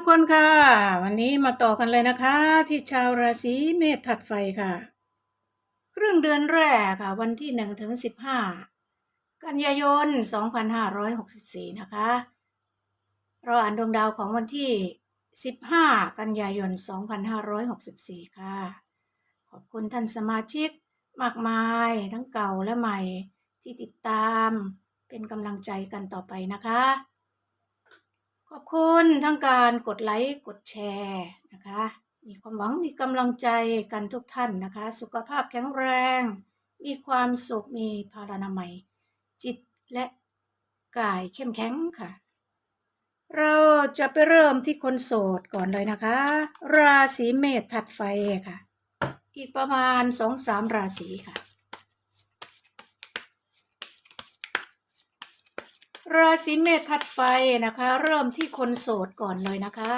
ทุกคนค่ะ วันนี้มาต่อกันเลยนะคะ ที่ชาวราศีเมษถัดไฟค่ะ ครึ่งเดือนแรกค่ะ วันที่หนึ่งถึงสิบห้ากันยายนสองพันห้าร้อยหกสิบสี่นะคะเราอ่านดวงดาวของวันที่สิบห้ากันยายนสองพันห้าร้อยหกสิบสี่ค่ะ ขอบคุณท่านสมาชิกมากมายทั้งเก่าและใหม่ที่ติดตามเป็นกำลังใจกันต่อไปนะคะ ขอบคุณทั้งการกดไลค์กดแชร์นะคะ มีความหวังมีกำลังใจกันทุกท่านนะคะ สุขภาพแข็งแรง มีความสุขมีพารานามัย จิตและกายเข้มแข็งค่ะ เราจะไปเริ่มที่คนโสดก่อนเลยนะคะ ราศีเมษถัดไฟค่ะ อีกประมาณสองสามราศีค่ะ ราศีเมษถัดไปนะคะ เริ่มที่คนโสดก่อนเลยนะคะ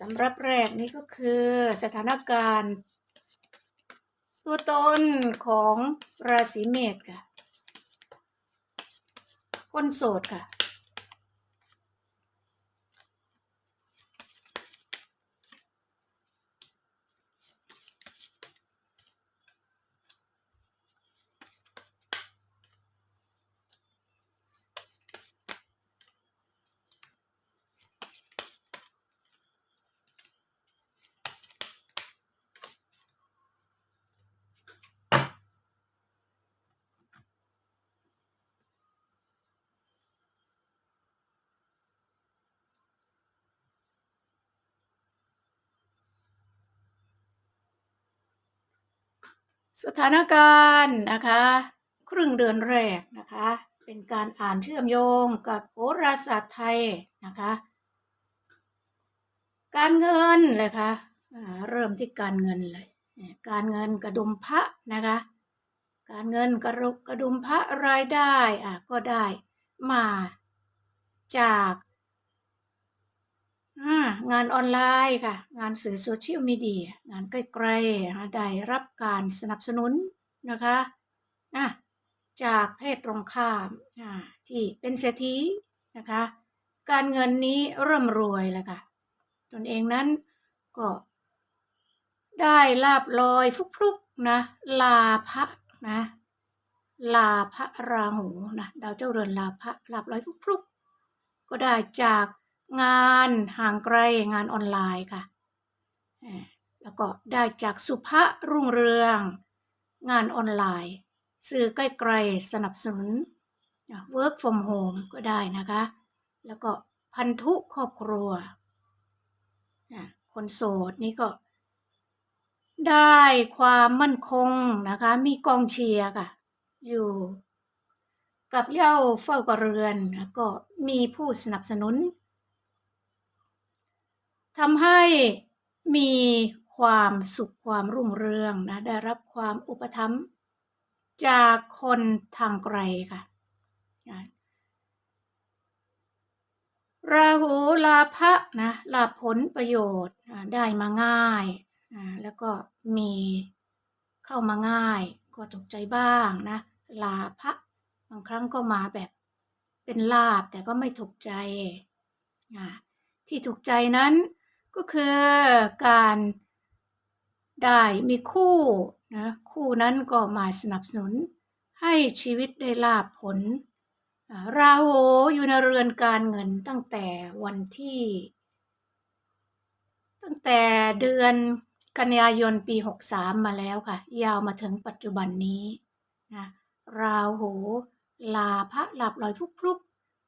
สำหรับแรกนี้ก็คือสถานการณ์ ตัวตนของราศีเมษค่ะ คนโสดค่ะ สถานการณ์นะคะครึ่งเดือนแรกนะคะ เป็นการอ่านเชื่อมโยงกับโหราศาสตร์ไทยนะคะ การเงินเลยค่ะอ่าเริ่มที่การเงินเลยการเงินกระดุมพระนะคะ การเงินกระกระดุมพระรายได้อะก็ได้มาจาก งานออนไลน์ค่ะ งานสื่อโซเชียลมีเดียงานใกล้ๆได้รับการสนับสนุนนะคะะจากเพศตรงข้ามที่เป็นเศรษฐีนะคะ การเงินนี้เริ่มรวยแล้วค่ะ ตนเองนั้นก็ได้ลาบลอยฟลุกๆนะลาพระนะลาพระราหูนะดาวเจ้าเรือนลาพระลาบลอยฟลุกๆก็ได้จาก งานห่างไกลงานออนไลน์ค่ะ แล้วก็ได้จากสุภะรุ่งเรือง งานออนไลน์ สื่อใกล้ๆสนับสนุน work from home ก็ได้นะคะ แล้วก็พันธุครอบครัวอะคนโสดนี่ก็ ได้ความมั่นคงนะคะ มีกองเชียร์ค่ะ อยู่ กับเย้าเฝ้ากระเรือน ก็มีผู้สนับสนุน ทำให้มีความสุขความรุ่งเรืองนะได้รับความอุปถัมภ์จากคนทางไกลค่ะราหูลาภะนะลาภผลประโยชน์ได้มาง่ายแล้วก็มีเข้ามาง่ายก็ถูกใจบ้างนะลาภะบางครั้งก็มาแบบเป็นลาบแต่ก็ไม่ถูกใจที่ถูกใจนั้น ก็คือการได้มีคู่นะคู่นั้นก็มาสนับสนุน ให้ชีวิตได้ลาภผลอ่าราหูอยู่ในเรือนการเงินตั้งแต่วันที่ ตั้งแต่เดือนกันยายนปี 63 มาแล้วค่ะ ยาวมาถึงปัจจุบันนี้นะราหูลาพระหลับลอยฟลุก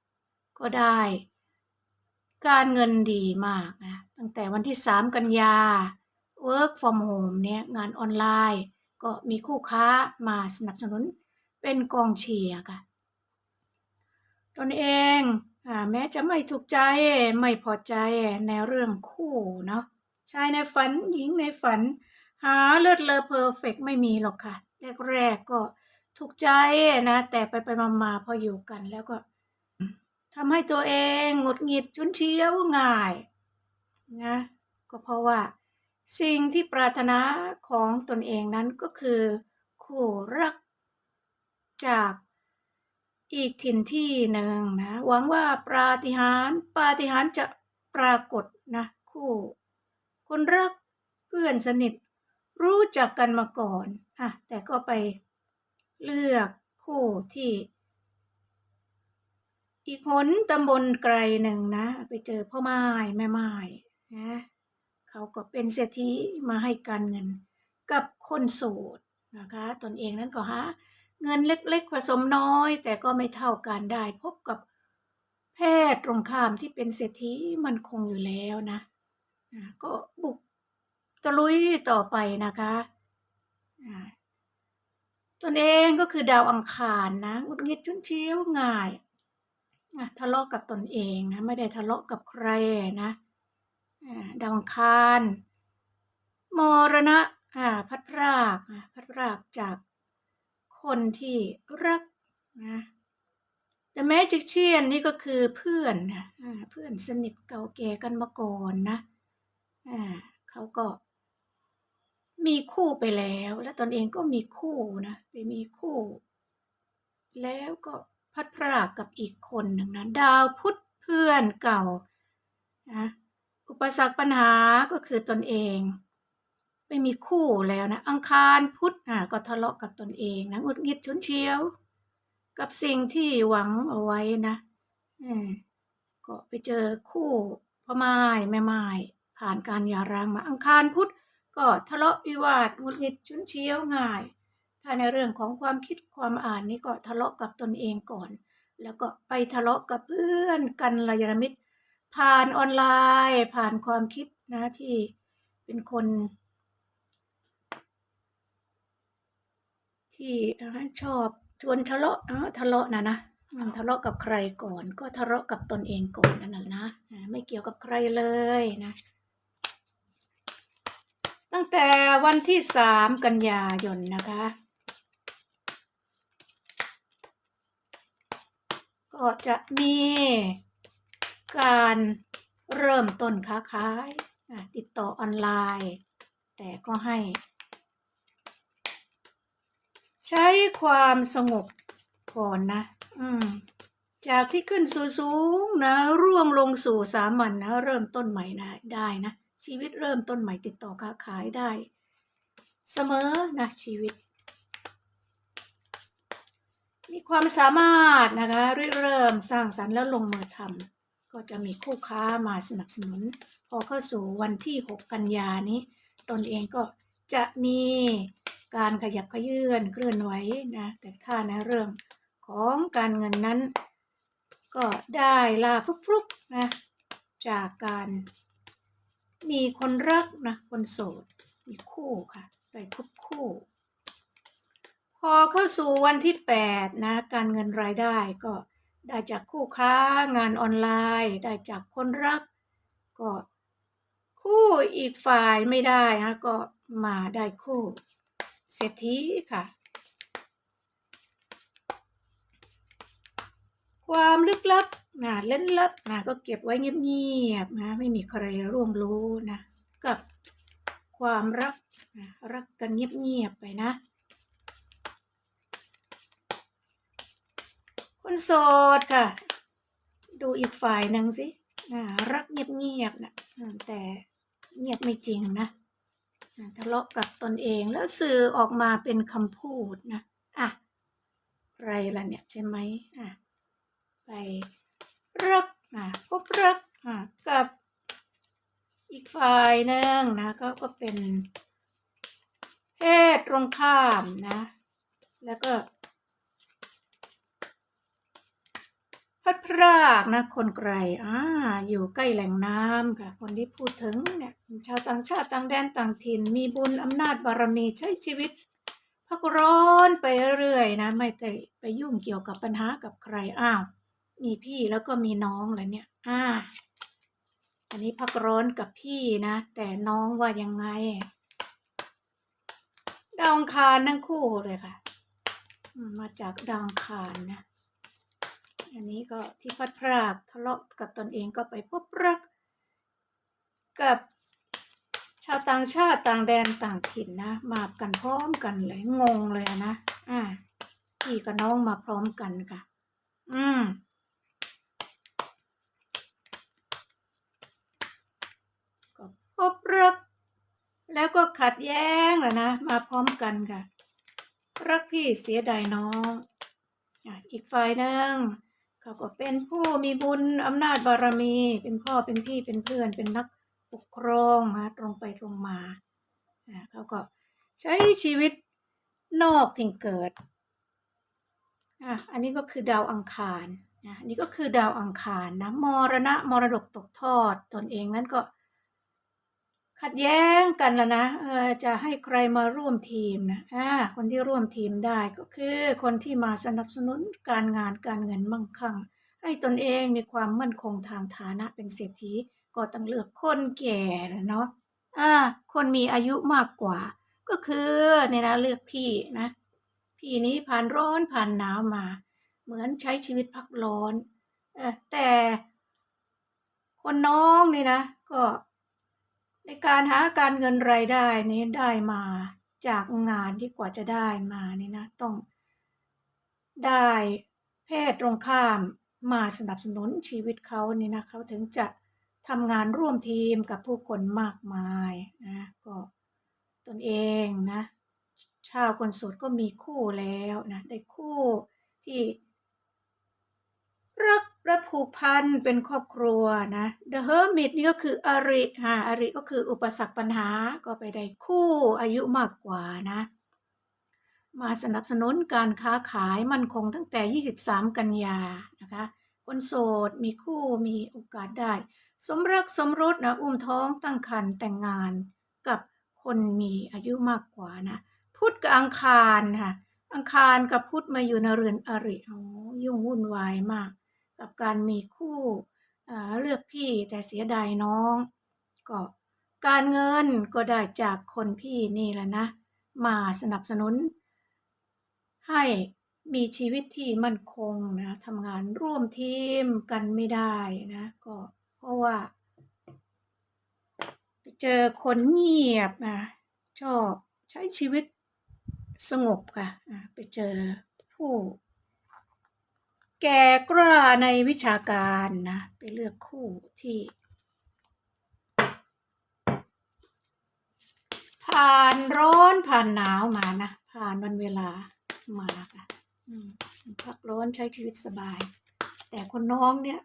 ๆ ก็ได้ การเงินดีมากนะ ตั้งแต่วันที่ 3 กันยา work from home เนี่ยงานออนไลน์ ก็มีคู่ค้ามาสนับสนุนเป็นกองเชียร์ค่ะตนเองอ่าแม้จะไม่ถูกใจไม่พอใจในเรื่องคู่เนาะชายในฝันหญิงในฝัน หาเลิศเลอเพอร์เฟกไม่มีหรอกค่ะ แรกๆก็ถูกใจนะ แต่ไปไปมามาๆพออยู่กันแล้วก็ทำให้ตัวเองหงุดหงิดชุนเชียวง่าย นะก็เพราะว่า สิ่งที่ปรารถนาของตนเองนั้นก็คือ คู่รัก จากอีกถิ่นที่หนึ่งนะหวังว่าปาฏิหาริย์ปาฏิหาริย์จะปรากฏนะคู่ คนรักเพื่อนสนิท รู้จักกันมาก่อนอะแต่ก็ไปเลือกคู่ที่ อีกหนตำบลไกลหนึ่งนะ ไปเจอพ่อไม้แม่ไม้ นะเขาก็เป็นเศรษฐีมาให้การเงินกับคนโสดนะคะตนเองนั้นก็หาเงินเล็กๆผสมน้อย แต่ก็ไม่เท่ากันได้พบกับแพทย์ตรงข้ามที่เป็นเศรษฐีมันคงอยู่แล้วนะอ่าก็บุกตะลุยต่อไปนะคะอ่าตนเองก็คือดาวอังคารนะหงุดหงิดชุนเชียวง่ายอะทะเลาะกับตนเองนะไม่ได้ทะเลาะกับใครนะ ดาวอังคารมรณะพัดพรากพัดพรากจากคนที่รักนะแต่แม้จิกเชียนนี่ก็คือเพื่อนนะอ่าเพื่อนสนิทเก่าแก่กันมาก่อนนะเขาก็มีคู่ไปแล้ว และตนเองก็มีคู่นะไปมีคู่ แล้วก็พัดพรากกับอีกคนหนึ่งนะดาวพุธเพื่อนเก่านะ อุปสรรคปัญหาก็คือตนเอง ไม่มีคู่แล้วนะ อังคารพุธอะก็ทะเลาะกับตนเองนะหงุดหงิดฉุนเฉียว กับสิ่งที่หวังเอาไว้นะก็ไปเจอคู่พ่อไม้แม่ไม้ผ่านการหย่าร้างมาอังคารพุธก็ทะเลาะวิวาทหงุดหงิดฉุนเฉียวง่าย ถ้าในเรื่องของความคิดความอ่านนี่ก็ทะเลาะกับตนเองก่อน แล้วก็ไปทะเลาะกับเพื่อนกันระยะมิตร ผ่านออนไลน์ ผ่านความคิดนะที่เป็นคน ที่ชอบชวนทะเลาะทะเลาะนะนะทะเลาะกับใครก่อน ก็ทะเลาะกับตนเองก่อนนั่นแหละนะไม่เกี่ยวกับใครเลยนะตั้งแต่วันที่สามกันยายนนะคะ ก็จะมี การเริ่มต้นค้าขายติดต่อออนไลน์ แต่ก็ให้ ใช้ความสงบก่อนนะ อืมจากที่ขึ้นสู่สูงนะร่วงลงสู่สามัญนนะ เริ่มต้นใหม่นะได้นะ ชีวิตเริ่มต้นใหม่ติดต่อค้าขายได้ เสมอนะชีวิต มีความสามารถนะคะริเริ่มสร้างสรรค์แล้วลงมือทำ ก็จะมีคู่ค้ามาสนับสนุน พอเข้าสู่วันที่ 6 กันยานี้ ตนเองก็จะมีการขยับขยื่นเคลื่อนไหวนะแต่ถ้าในเรื่องของการเงินนั้น ก็ได้ลาฟลุกๆนะจากการมีคนรักนะคนโสดมีคู่ค่ะไปพบคู่ พอเข้าสู่วันที่ 8 นะ การเงินรายได้ก็ ได้จากคู่ค้างานออนไลน์ ได้จากคนรัก ก็คู่อีกฝ่ายไม่ได้นะก็มาได้คู่เศรษฐีค่ะ ความลึกลับนะเล่นลับนะก็เก็บไว้เงียบๆนะไม่มีใครร่วมรู้นะกับความรักนะรักกันเงียบๆไปนะ คนโสดค่ะ ดูอีกฝ่ายหนึ่งสิอ่ารักเงียบๆนะแต่เงียบไม่จริงนะทะเลาะกับตนเองแล้วสื่อออกมาเป็นคำพูดนะอะใครล่ะเนี่ยใช่ไหมอะไปรักอะพบรักอะกับอีกฝ่ายหนึ่งนะก็ก็เป็นเพศตรงข้ามนะ แล้วก็ พัดพรากนะคนไกลอ่าอยู่ใกล้แหล่งน้ำค่ะ คนที่พูดถึงเนี่ยชาวต่างชาติต่างแดนต่างถิ่น มีบุญอำนาจบารมีใช้ชีวิต พักร้อนไปเรื่อยนะ ไม่ได้ไปยุ่งเกี่ยวกับปัญหากับใครอ้าว มีพี่แล้วก็มีน้องแล้วเนี่ย อ่า อันนี้พักร้อนกับพี่นะ แต่น้องว่ายังไง ดาวอังคารทั้งคู่เลยค่ะ มาจากดาวอังคารนะ อันนี้ก็ที่พัดพรากทะเลาะกับตนเองก็ไปพบรัก กับชาวต่างชาติต่างแดนต่างถิ่นนะ มากันพร้อมกันเลยงงเลยนะอ่าพี่กับน้องมาพร้อมกันค่ะ อืมก็พบรัก แล้วก็ขัดแย้งแหละนะ มาพร้อมกันค่ะ รักพี่เสียดายน้อง อีกฝ่ายหนึ่ง เขาก็เป็นผู้มีบุญอำนาจบารมี เป็นพ่อเป็นพี่เป็นเพื่อน เป็นนักปกครองนะตรงไปตรงมาอะเขาก็ใช้ชีวิตนอกถิ่งเกิดอะอันนี้ก็คือดาวอังคารนะนี่ก็คือดาวอังคารนะมรณะมรดกตกทอดตนเองนั้นก็ ขัดแย้งกันแล้วนะเออจะให้ใครมาร่วมทีมนะอ่าคนที่ร่วมทีมได้ก็คือคนที่มาสนับสนุนการงานการเงินมั่งคั่ง ให้ตนเองมีความมั่นคงทางฐานะเป็นเศรษฐีก็ต้องเลือกคนแก่แหละเนาะอ่าคนมีอายุมากกว่า ก็คือเนี่ยนะเลือกพี่นะพี่นี้ผ่านร้อนผ่านหนาวมา เหมือนใช้ชีวิตพักร้อนเออแต่คนน้องนี่นะ ก็ ในการหาการเงินรายได้นี้ได้มาจากงานที่กว่าจะได้มานี่นะต้องได้เพศตรงข้ามมาสนับสนุนชีวิตเขานี่นะเขาถึงจะทำงานร่วมทีมกับผู้คนมากมายนะก็ตนเองนะชาวคนโสดก็มีคู่แล้วนะได้คู่ที่รัก และผูกพันเป็นครอบครัวนะ The Hermit นี่ก็คืออริฮะอริก็คืออุปสรรคปัญหาก็ไปได้คู่อายุมากกว่านะ มาสนับสนุนการค้าขายมั่นคงตั้งแต่ 23 กันยานะคะคนโสดมีคู่มีโอกาสได้ สมรักสมรสนะอุ้มท้องตั้งครรภ์แต่งงานกับคนมีอายุมากกว่านะพุธกับอังคารค่ะอังคารกับพุธมาอยู่ในเรือนอริโอ้ยุ่งวุ่นวายมาก กับการมีคู่เลือกพี่แต่เสียดายน้อง ก็การเงินก็ได้จากคนพี่นี่แหละนะ มาสนับสนุน ให้มีชีวิตที่มั่นคงนะทำงานร่วมทีมกันไม่ได้นะก็เพราะว่าไปเจอคนเงียบนะชอบใช้ชีวิตสงบค่ะไปเจอผู้ แก่กล้าในวิชาการนะ ไปเลือกคู่ที่ ผ่านร้อนผ่านหนาวมานะ ผ่านวันเวลามาค่ะพักร้อนใช้ชีวิตสบาย แต่คนน้องเนี่ย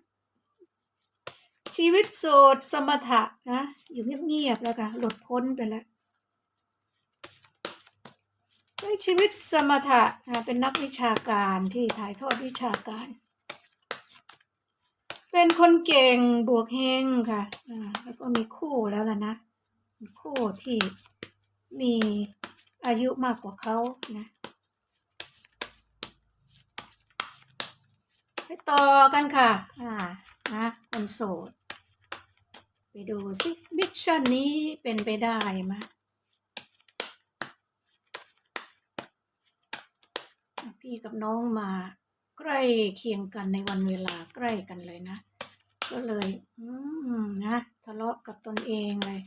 ชีวิตโสดสมถะนะ อยู่เงียบๆแล้วค่ะ หลุดพ้นไปแล้ว ใช้ชีวิตสมถะนะเป็นนักวิชาการที่ถ่ายทอดวิชาการ เป็นคนเก่งบวกเฮงค่ะแล้วก็มีคู่แล้วล่ะนะ คู่ที่มีอายุมากกว่าเขานะไปต่อกันค่ะ อ่า นะคนโสด ไปดูสิมิชชั่นนี้เป็นไปได้ไหม พี่กับน้องมา ใกล้เคียงกันในวันเวลาใกล้กันเลยนะ ก็เลย อืมนะทะเลาะกับตนเองเลย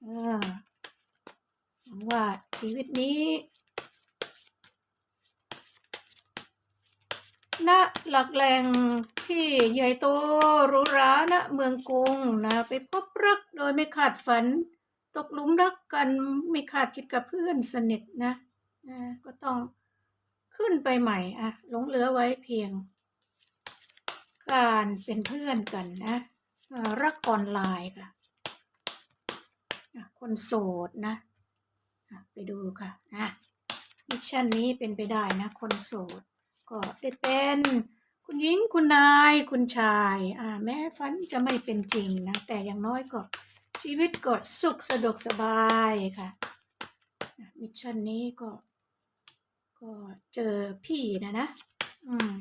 เออว่าชีวิตนี้ณหลักแหล่งที่ใหญ่โตหรูหราณเมืองกรุงนะ ไปพบรักโดยไม่คาดฝัน ตกหลุมรักกันไม่คาดคิดกับเพื่อนสนิทนะนะก็ต้อง ขึ้นไปใหม่อะหลงเหลือไว้เพียง การเป็นเพื่อนกันนะรักออนไลน์ค่ะ คนโสดนะ ไปดูค่ะนะมิชชั่นนี้เป็นไปได้นะ คนโสด ก็ได้เป็น คุณหญิงคุณนายคุณชายอ่าแม้ฝันจะไม่เป็นจริงนะ แต่อย่างน้อยก็ชีวิตก็สุขสะดวกสบายค่ะมิชชั่นนี้ก็ ก็เจอพี่นะนะ อืม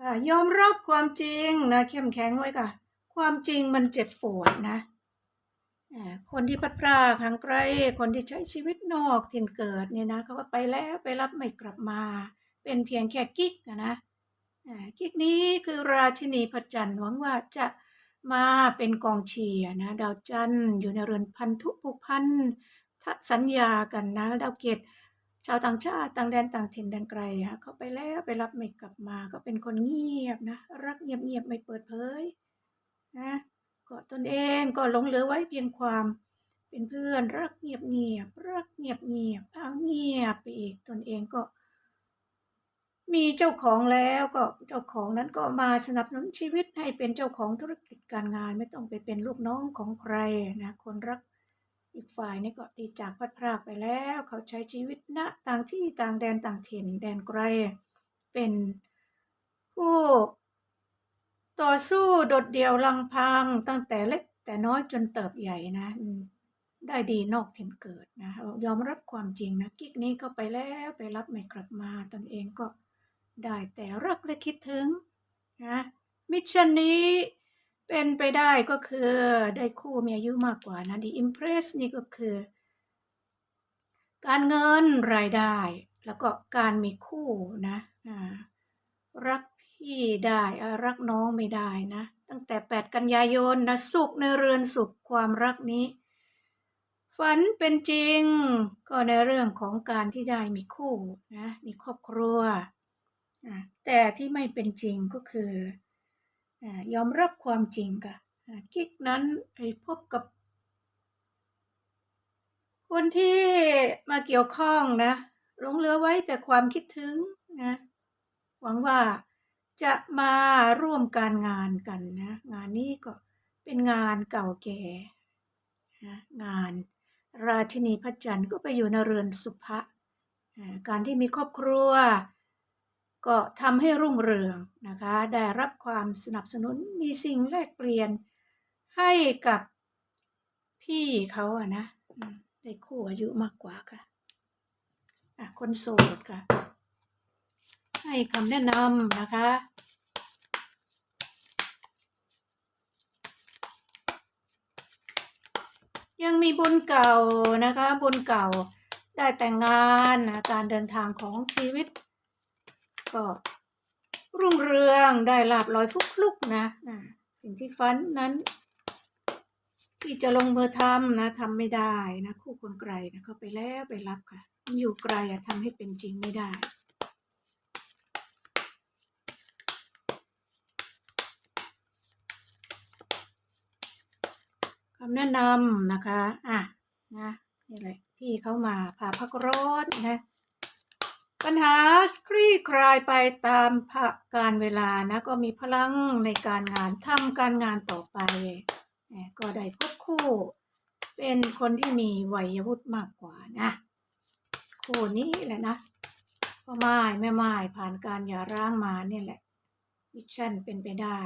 อ่ายอมรับความจริงนะเข้มแข็งไว้ค่ะ ความจริงมันเจ็บปวดนะอ่าคนที่พัดพรากทางไกล คนที่ใช้ชีวิตนอกถิ่นเกิดเนี่ยนะเขาก็ไปแล้วไปรับไม่กลับมา เป็นเพียงแค่กิ๊กนะกิ๊กนี้คือราชินีพระจันทร์หวังว่าจะมาเป็นกองเชียร์นะดาวจันทร์อยู่ในเรือนพันธุผูกพันทะสัญญากันนะดาวเกตชาวต่างชาติต่างแดนต่างถิ่นแดนไกลอะเขาไปแล้วไปรับไม่กลับมาก็เป็นคนเงียบนะรักเงียบๆไม่เปิดเผยนะก็ตนเองก็หลงเหลือไว้เพียงความเป็นเพื่อนรักเงียบเงียบๆรักเงียบเงียบๆเอาเงียบไปอีกตนเองก็ มีเจ้าของแล้วก็เจ้าของนั้นก็มาสนับสนุนชีวิตให้เป็นเจ้าของธุรกิจการงาน ไม่ต้องไปเป็นลูกน้องของใครนะคนรักอีกฝ่ายนี่ก็ตีจากพัดพรากไปแล้ว เขาใช้ชีวิตณต่างที่ต่างแดนต่างถิ่นแดนไกล เป็นผู้ต่อสู้โดดเดี่ยวลังพังตั้งแต่เล็กแต่น้อยจนเติบใหญ่นะ ได้ดีนอกถิ่นเกิดนะยอมรับความจริงนะกิ๊กนี้ก็ไปแล้วไปรับไม่กลับมาตนเองก็ ได้แต่รักและคิดถึงนะมิชชั่นนี้เป็นไปได้ก็คือได้คู่มีอายุมากกว่านะ The Impress นี่ก็คือ การเงินรายได้ แล้วก็การมีคู่นะรักพี่ได้อารักน้องไม่ได้นะตั้งแต่ 8 กันยายนนะสุขในเรือนสุขความรักนี้ ฝันเป็นจริงก็ในเรื่องของการที่ได้มีคู่นะมีครอบครัว แต่ที่ไม่เป็นจริงก็คืออยอมรับความจริงค่ะกิ๊กนั้นไปพบกับ คนที่มาเกี่ยวข้องนะหลงเหลือไว้แต่ความคิดถึงนะหวังว่าจะมาร่วมการงานกันนะงานนี้ก็เป็นงานเก่าแก่นะงานราชินีพระจันทร์ก็ไปอยู่ในเรือนสุภะการที่มีครอบครัว ก็ทำให้รุ่งเรืองนะคะ ได้รับความสนับสนุนมีสิ่งแลกเปลี่ยนให้กับพี่เขาอะนะได้คู่อายุมากกว่าค่ะะคนโสดค่ะ ให้คำแนะนำนะคะ ยังมีบุญเก่านะคะ บุญเก่าได้แต่งงานนะการเดินทางของชีวิต ก็รุ่งเรืองได้ลาบลอยฟุกลุกนะสิ่งที่ฝันนั้น ที่จะลงมือทำนะทำไม่ได้นะคู่คนไกลนะเขาไปแล้วไปรับค่ะมันอยู่ไกลอะทำให้เป็นจริงไม่ได้คำแนะนำนะคะ อะ นะ นี่แหละ พี่เขามาผ่าพักร้อนนะ ปัญหาคลี่คลายไปตามพการเวลานะ ก็มีพลังในการงานทำการงานต่อไป ก็ได้พบคู่ เป็นคนที่มีวัยวุฒิมากกว่านะ คู่นี้แหละนะพ่อไม้แม่ไม้ผ่านการหย่าร้างมาเนี่ยแหละมิชชั่นเป็นไปได้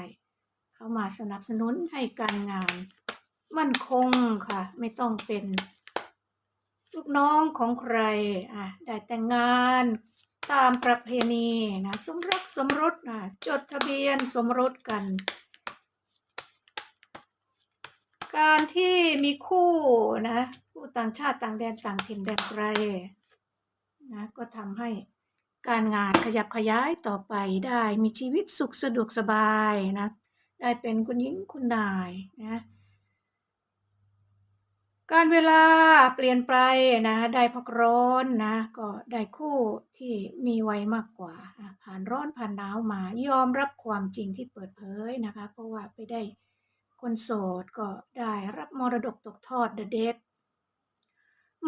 เขามาสนับสนุนให้การงาน มั่นคงค่ะ ไม่ต้องเป็น ลูกน้องของใครอะได้แต่งงานตามประเพณีนะสมรักสมรสนะจดทะเบียนสมรสกัน การที่มีคู่นะผู้ต่างชาติต่างแดนต่างถิ่นแดนไกลนะก็ทำให้การงานขยับขยายต่อไปได้มีชีวิตสุขสะดวกสบายนะได้เป็นคุณหญิงคุณนายนะ การเวลาเปลี่ยนไปนะได้พักร้อนนะก็ได้คู่ที่มีไวมากกว่า ผ่านร้อนผ่านหนาวมายอมรับความจริงที่เปิดเผยนะคะ เพราะว่าไปได้คนโสดก็ได้รับมรดกตกทอดเดเดท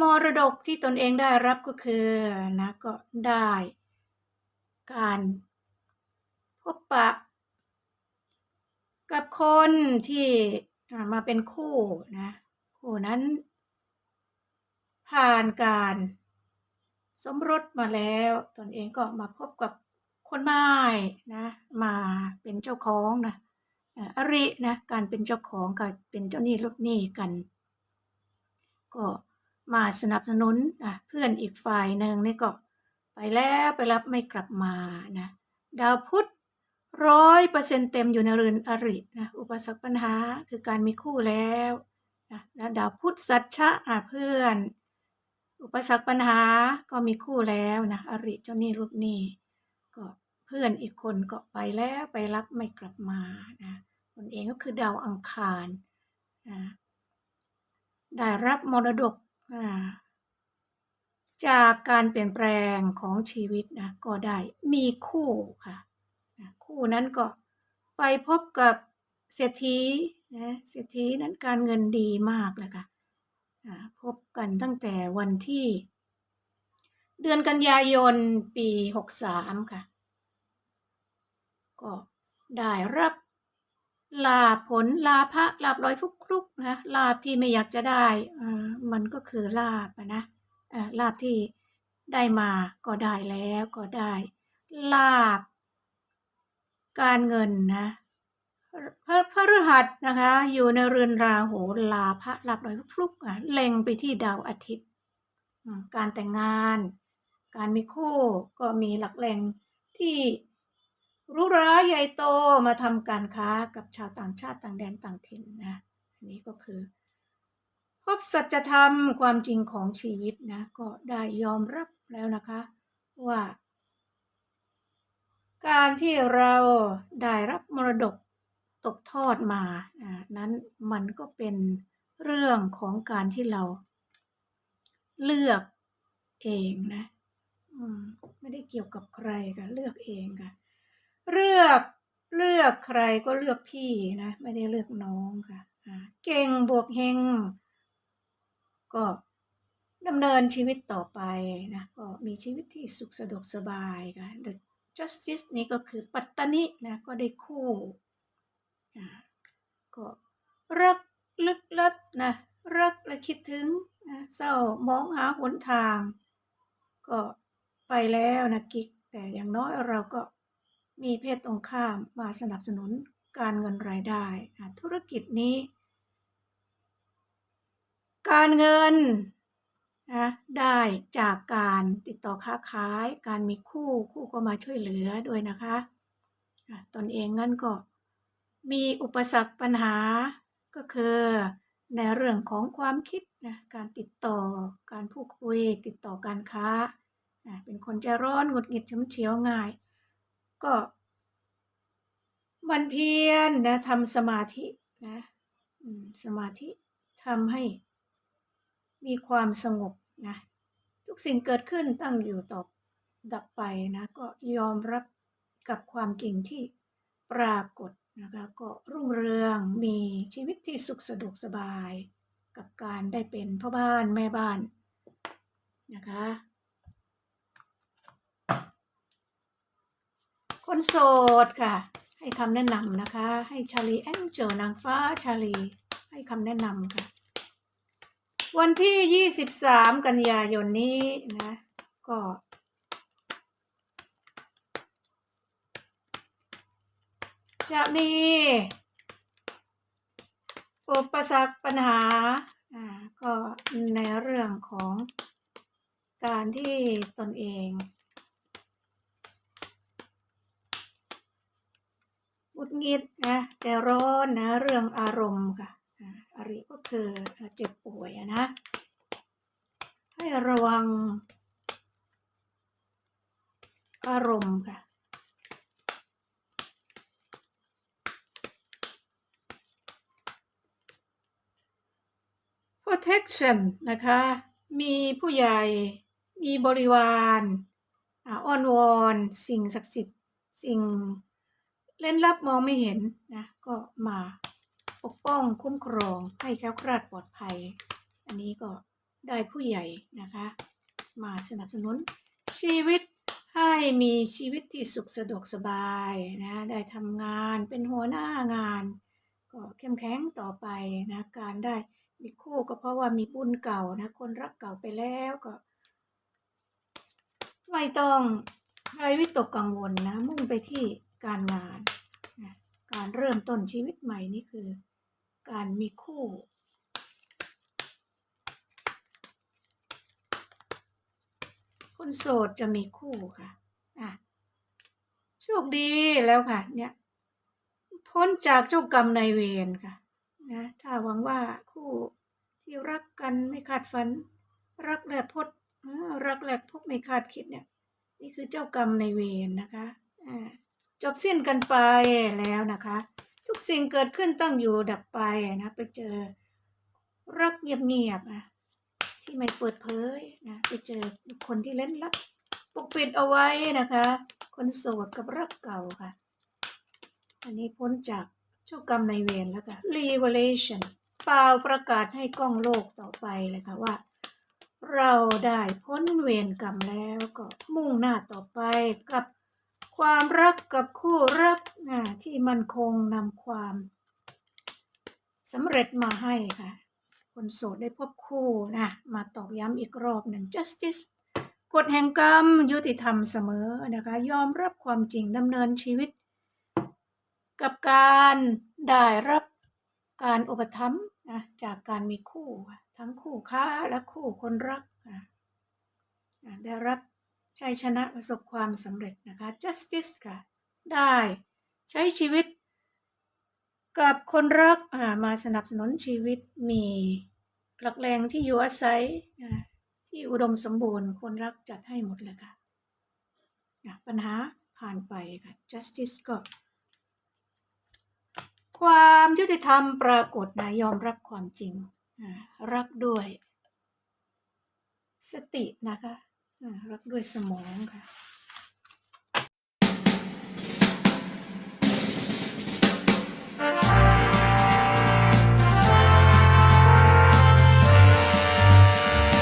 มรดกที่ตนเองได้รับก็คือนะก็ได้การพบปะ กับคนที่มาเป็นคู่นะ คู่นั้น ผ่านการสมรสมาแล้ว ตนเองก็มาพบกับคนใหม่นะ มาเป็นเจ้าของนะอ่าอรินะการเป็นเจ้าของกับเป็นเจ้าหนี้ลูกหนี้กัน ก็มาสนับสนุนนะเพื่อนอีกฝ่ายหนึ่งนี่ก็ไปแล้วไปรับไม่กลับมานะดาวพุธร้อยเปอร์เซ็นเต็มอยู่ในเรือนอรินะอุปสรรคปัญหาคือการมีคู่แล้ว นะดาวพุธสัจฉะอะเพื่อน อุปสรรคปัญหาก็มีคู่แล้วนะอริเจ้านี้ลูกนี้ก็เพื่อนอีกคนก็ไปแล้วไปรับไม่กลับมานะตนเองก็คือดาวอังคารอ่าได้รับมรดกอ่าจากการเปลี่ยนแปลงของชีวิตนะก็ได้มีคู่ค่ะนะคู่นั้นก็ไปพบกับเศรษฐี นะเศรษฐีนั้นการเงินดีมากเลยค่ะพบกันตั้งแต่วันที่ เดือนกันยายนปี63ค่ะ ก็ได้รับลาผลลาภะลาบลอยฟุกคลุกนะลาบที่ไม่อยากจะได้มันก็คือลาบนะลาบที่ได้มาก็ได้แล้วก็ได้ ลาบ การเงินนะ พระพฤหัสนะคะ อยู่ในเรือนราหูลาภะลาบลอยฟลุกอะเล็งไปที่ดาวอาทิตย์ การแต่งงาน การมีคู่ก็มีหลักแหล่งที่รู้ร้าใหญ่โตมาทำการค้ากับชาวต่างชาติต่างแดนต่างถิ่นนะอันนี้ก็คือ พบสัจธรรมความจริงของชีวิตนะก็ได้ยอมรับแล้วนะคะว่า การที่เราได้รับมรดก ตกทอดมานั้นมันก็เป็นเรื่องของการที่เราเลือกเองนะมไม่ได้เกี่ยวกับใครค่ะเลือกเองค่ะ เลือกเลือกใครก็เลือกพี่นะไม่ได้เลือกน้องค่ะเก่งบวกเฮงก็ดำเนินชีวิตต่อไปนะก็มีชีวิตที่สุขสะดวกสบายค่ะ The Justice นี้ก็คือปัตตนินะก็ได้คู่ ก็รักลึกลับนะรักและคิดถึงนะเศร้ามองหาหนทาง ก็ไปแล้วนะกิ๊กแต่อย่างน้อยเราก็มีเพศตรงข้ามมาสนับสนุนการเงินรายได้อะธุรกิจนี้ การเงินนะได้จากการติดต่อค้าขาย การมีคู่คู่ก็มาช่วยเหลือด้วยนะคะอะตนเองงั้นก็ มีอุปสรรคปัญหาก็คือในเรื่องของความคิดนะการติดต่อการพูดคุย ติดต่อการค้าอะเป็นคนใจร้อนหงุดหงิดฉุนเฉียวง่าย ก็มันเพียรนะทำสมาธินะสมาธิทำให้มีความสงบนะทุกสิ่งเกิดขึ้นตั้งอยู่ต่อดับไปนะก็ยอมรับกับความจริงที่ปรากฏ นะคะก็รุ่งเรืองมีชีวิตที่สุขสะดวกสบาย กับการได้เป็นพ่อบ้านแม่บ้านนะคะคนโสดค่ะ ให้คำแนะนำนะคะ ให้ชาลีแองเจลนางฟ้าชาลี ให้คำแนะนำค่ะ วันที่ 23 กันยายนนี้นะ ก็ จะมีอุปสรรคปัญหาอ่าก็ในเรื่องของการที่ตนเองหงุดหงิดนะใจร้อนนะเรื่องอารมณ์ค่ะอ่าอาริก็คือเจ็บป่วยนะ ให้ระวังอารมณ์ค่ะ protection นะคะ มีผู้ใหญ่ มีบริวารอ่อนวอนสิ่งศักดิ์สิทธิ์ สิ่งเล่นลับมองไม่เห็นนะ ก็มาปกป้องคุ้มครองให้แคล้วคลาดปลอดภัย อันนี้ก็ได้ผู้ใหญ่นะคะ มาสนับสนุนชีวิตให้มีชีวิตที่สุขสะดวกสบายนะ ได้ทำงานเป็นหัวหน้างาน ก็เข้มแข็งต่อไปนะ การได้ มีคู่ก็เพราะว่ามีบุญเก่านะ คนรักเก่าไปแล้วก็ ไม่ต้องให้วิตกกังวลนะ มุ่งไปที่การงานนะการเริ่มต้นชีวิตใหม่นี่คือ การมีคู่คนโสดจะมีคู่ค่ะอะโชคดีแล้วค่ะ เนี่ย พ้นจากเจ้ากรรมนายเวรค่ะ นะถ้าหวังว่าคู่ที่รักกันไม่คาดฝัน รักแหลกพดรักแหลกพบไม่คาดคิดเนี่ย นี่คือเจ้ากรรมในเวรนะคะจบสิ้นกันไปแล้วนะคะ ทุกสิ่งเกิดขึ้นตั้งอยู่ดับไปนะไปเจอรักเงียบๆนะที่ไม่เปิดเผยนะไปเจอคนที่เล่นลับปกปิดเอาไว้นะคะ คนโสดกับรักเก่าค่ะ อันนี้พ้นจาก เจ้ากรรมในเวรแล้วค่ะ revelation เปล่าประกาศให้กล้องโลกต่อไปเลยค่ะว่า เราได้พ้นเวรกรรมแล้วก็มุ่งหน้าต่อไปกับความรักกับคู่รักนะที่มันคงนำความสำเร็จมาให้ค่ะ คนโสดได้พบคู่นะมาตอกย้ำอีกรอบหนึ่ง justice กฎแห่งกรรมยุติธรรมเสมอนะคะ ยอมรับความจริงดำเนินชีวิต กับการได้รับการอุปถัมภ์นะจากการมีคู่ทั้งคู่ค้าและคู่คนรักอะได้รับชัยชนะประสบความสำเร็จนะคะ justice ค่ะได้ใช้ชีวิต กับคนรักมาสนับสนุนชีวิตมีหลักแรงที่อยู่อาศัยที่อุดมสมบูรณ์คนรักจัดให้หมดเลยค่ะปัญหาผ่านไปค่ะ justice ก็ ความยุติธรรมปรากฏนายอมรับความจริง รักด้วย สตินะคะ รักด้วยสมองค่ะ